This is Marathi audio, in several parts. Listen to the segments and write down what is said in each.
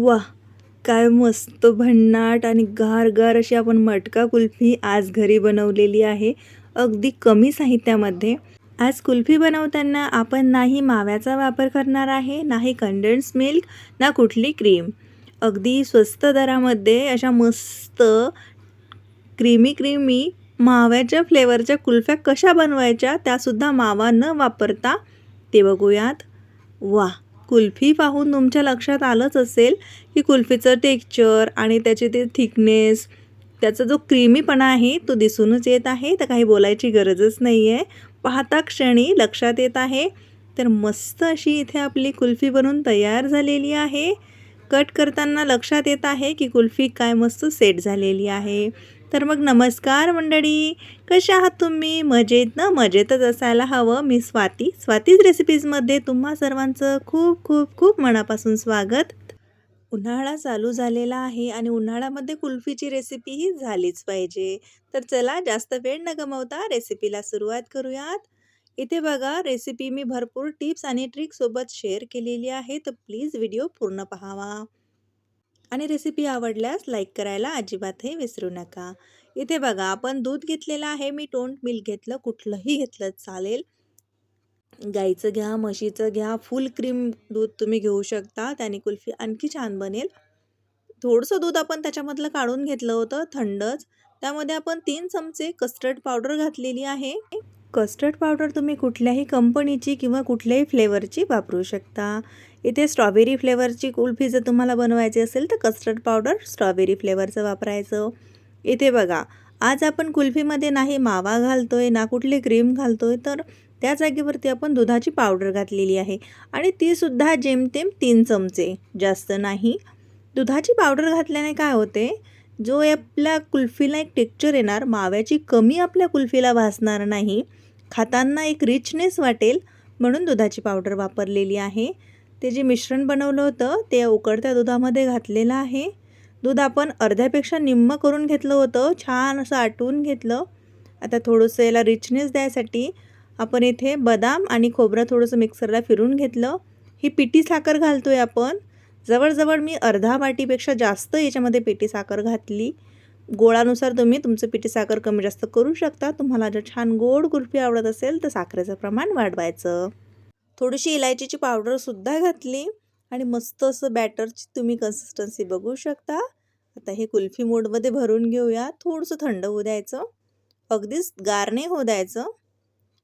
वा काय मस्त भन्नाट आणि गार-गार अशी आपण मटका कुल्फी आज घरी बनवलेली आहे. अगदी कमी साहित्यामध्ये. आज कुल्फी बनवताना आपण नाही माव्याचा वापर करणार आहे, नाही कंडेन्स मिल्क, ना कुठली क्रीम. अगदी स्वस्त दरामध्ये अशा मस्त क्रीमी क्रीमी माव्याच्या फ्लेवरच्या कुल्फ्या कशा बनवायच्या त्यासुद्धा मावा न वापरता ते बघूयात. वा कुल्फी पाहून तुमच्या लक्षात आलंच असेल की कुल्फीचं टेक्स्चर आणि त्याचे ते थिकनेस त्याचा जो क्रीमीपणा आहे तो दिसूनच येत आहे. तर काही बोलायची गरजच नाही आहे पाहता क्षणी लक्षात येत आहे. तर मस्त अशी इथे आपली कुल्फी बनून तयार झालेली आहे. कट करताना लक्षात येत आहे की कुल्फी काय मस्त सेट झालेली आहे. तर मग नमस्कार मंडळी कशा आहात तुम्ही? मजेत ना? मजेतच असायला हवं. मी स्वाती. स्वातीज रेसिपीजमध्ये तुम्हा सर्वांचं खूप खूप खूप मनापासून स्वागत. उन्हाळा चालू झालेला आहे आणि उन्हाळ्यामध्ये कुल्फीची रेसिपी ही झालीच पाहिजे. तर चला जास्त वेळ न गमवता रेसिपीला सुरुवात करूयात. इथे बघा रेसिपी मी भरपूर टिप्स आणि ट्रिकसोबत शेअर केलेली आहे तर प्लीज व्हिडिओ पूर्ण पहावा. आणि रेसिपी आवडल्यास लाईक करायला अजिबातही विसरू नका. इथे बघा आपण दूध घेतलेलं आहे मी टोंट मिल्क घेतलं कुठलंही घेतलं चालेल. गाईचं घ्या म्हशीचं घ्या फुल क्रीम दूध तुम्ही घेऊ शकता त्याने कुल्फी आणखी छान बनेल. थोडंसं दूध आपण त्याच्यामधलं काढून घेतलं होतं थंडच. त्यामध्ये आपण तीन चमचे कस्टर्ड पावडर घातलेली आहे. कस्टर्ड पावडर तुम्ही कुठल्याही कंपनीची किंवा कुठल्याही फ्लेवरची वापरू शकता. इथे स्ट्रॉबेरी फ्लेवरची कुल्फी जर तुम्हाला बनवायची असेल तर कस्टर्ड पावडर स्ट्रॉबेरी फ्लेवरचं वापरायचं. इथे बघा आज आपण कुल्फीमध्ये नाही मावा घालतो आहे ना कुठली क्रीम घालतो आहे तर त्या जागेवरती आपण दुधाची पावडर घातलेली आहे. आणि तीसुद्धा जेमतेम तीन चमचे जास्त नाही. दुधाची पावडर घातल्याने काय होते? जो आपल्या कुल्फीला एक टेक्चर येणार माव्याची कमी आपल्या कुल्फीला भासणार नाही. खाताना एक रिचनेस वाटेल म्हणून दुधाची पावडर वापरलेली आहे. ते जे मिश्रण बनवलं होतं ते उकडत्या दुधामध्ये घातलेलं आहे. दूध आपण अर्ध्यापेक्षा निम्म करून घेतलं होतं छान असं आटवून घेतलं. आता थोडंसं याला रिचनेस द्यायसाठी आपण इथे बदाम आणि खोबरं थोडंसं मिक्सरला फिरून घेतलं. ही पिठी साखर घालतो आहे आपण. जवळजवळ मी अर्धा वाटीपेक्षा जास्त याच्यामध्ये पिठी साखर घातली. गोळानुसार तुम्ही तुमचं पिठी साखर कमी जास्त करू शकता. तुम्हाला जर छान गोड कुल्फी आवडत असेल तर साखरेचं प्रमाण वाढवायचं. थोडीशी इलायचीची पावडरसुद्धा घातली आणि मस्त असं बॅटरची तुम्ही कन्सिस्टन्सी बघू शकता. आता हे कुल्फी मोडमध्ये भरून घेऊया. थोडंसं थंड होऊ द्यायचं. अगदीच गारणे होऊ द्यायचं.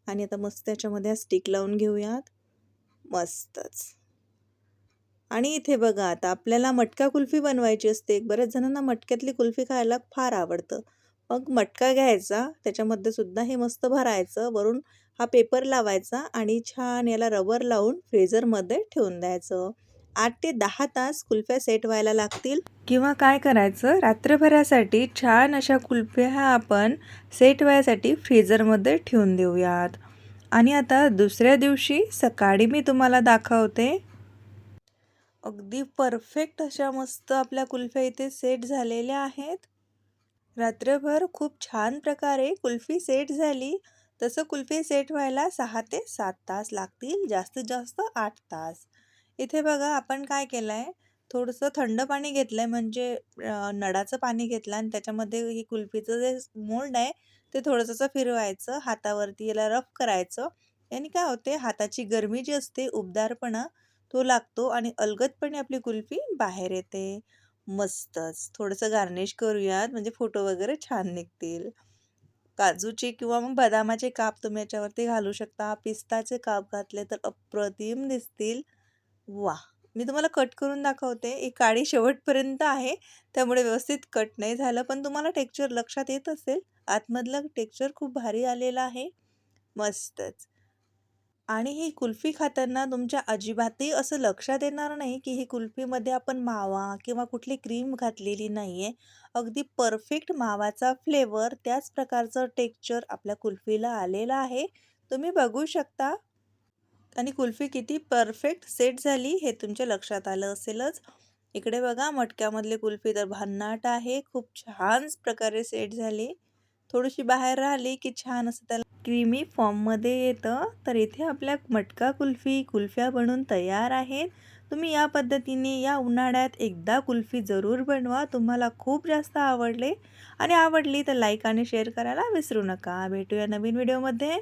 आणि आता मस्त त्याच्यामध्ये स्टिक लावून घेऊयात. मस्तच. आणि इथे बघा आता आपल्याला मटका कुल्फी बनवायची असते. बऱ्याच जणांना मटक्यातली कुल्फी खायला फार आवडतं. मग मटका घ्यायचा त्याच्यामध्ये सुद्धा हे मस्त भरायचं. वरून हा पेपर लावायचा आणि छान याला रबर लावून फ्रीझरमध्ये ठेवून द्यायचं. आठ ते दहा तास कुल्फ्या सेट व्हायला लागतील. किंवा काय करायचं रात्रभरासाठी छान अशा कुल्फ्या ह्या आपण सेट व्हायसाठी फ्रीझरमध्ये ठेवून देऊयात. आणि आता दुसऱ्या दिवशी सकाळी मी तुम्हाला दाखवते. अगदी परफेक्ट अशा मस्त आपल्या कुल्फ्या इथे सेट झालेल्या आहेत. रात्रभर खूप छान प्रकारे कुल्फी सेट झाली. तसं कुल्फी सेट व्हायला सहा ते सात तास लागतील जास्तीत जास्त आठ तास. इथे बघा आपण काय केलं आहे थोडंसं थंड पाणी घेतलं आहे म्हणजे नळाचं पाणी घेतलं आणि त्याच्यामध्ये ही कुल्फीचं जे मोल्ड आहे ते थोडंसं फिरवायचं हातावरती याला रफ करायचं. याने काय होते? हाताची गरमी जी असते उबदारपणा तो लागतो आणि अलगदपणे आपली कुल्फी बाहेर येते. मस्तच. थोडंसं गार्निश करूयात म्हणजे फोटो वगैरे छान निघतील. काजूचे किंवा मग बदामाचे काप तुम्ही याच्यावरती घालू शकता. पिस्ताचे काप घातले तर अप्रतिम दिसतील. वा मी तुम्हाला कट करून दाखवते. ही काळी शेवटपर्यंत आहे. त्यामुळे व्यवस्थित कट नाही झालं पण तुम्हाला टेक्चर लक्षात येत असेल. आतमधलं टेक्चर खूप भारी आलेलं आहे. मस्तच. आणि ही कुल्फी खाताना तुमच्या अजिबातही असं लक्षात येणार नाही की ही कुल्फीमध्ये आपण मावा किंवा कुठली क्रीम घातलेली नाही आहे अगदी परफेक्ट मावाचा फ्लेवर त्याच प्रकारचं टेक्चर आपल्या कुल्फीला आलेलं आहे. तुम्ही बघू शकता. आणि कुल्फी किती परफेक्ट सेट झाली हे तुमच्या लक्षात आलं असेलच. इकडे बघा मटक्यामधली कुल्फी तर भन्नाट आहे. खूप छान प्रकारे सेट झाली. थोडीशी बाहेर राहिली की छान असं त्याला क्रीमी फॉर्ममध्ये येतं. तर इथे आपल्या मटका कुल्फी कुल्फ्या बनून तयार आहेत. तुम्ही या पद्धतीने या उन्हाळ्यात एकदा कुल्फी जरूर बनवा. तुम्हाला खूप जास्त आवडले. आणि आवडली तर लाईक आणि शेअर करायला विसरू नका. भेटूया नवीन व्हिडिओमध्ये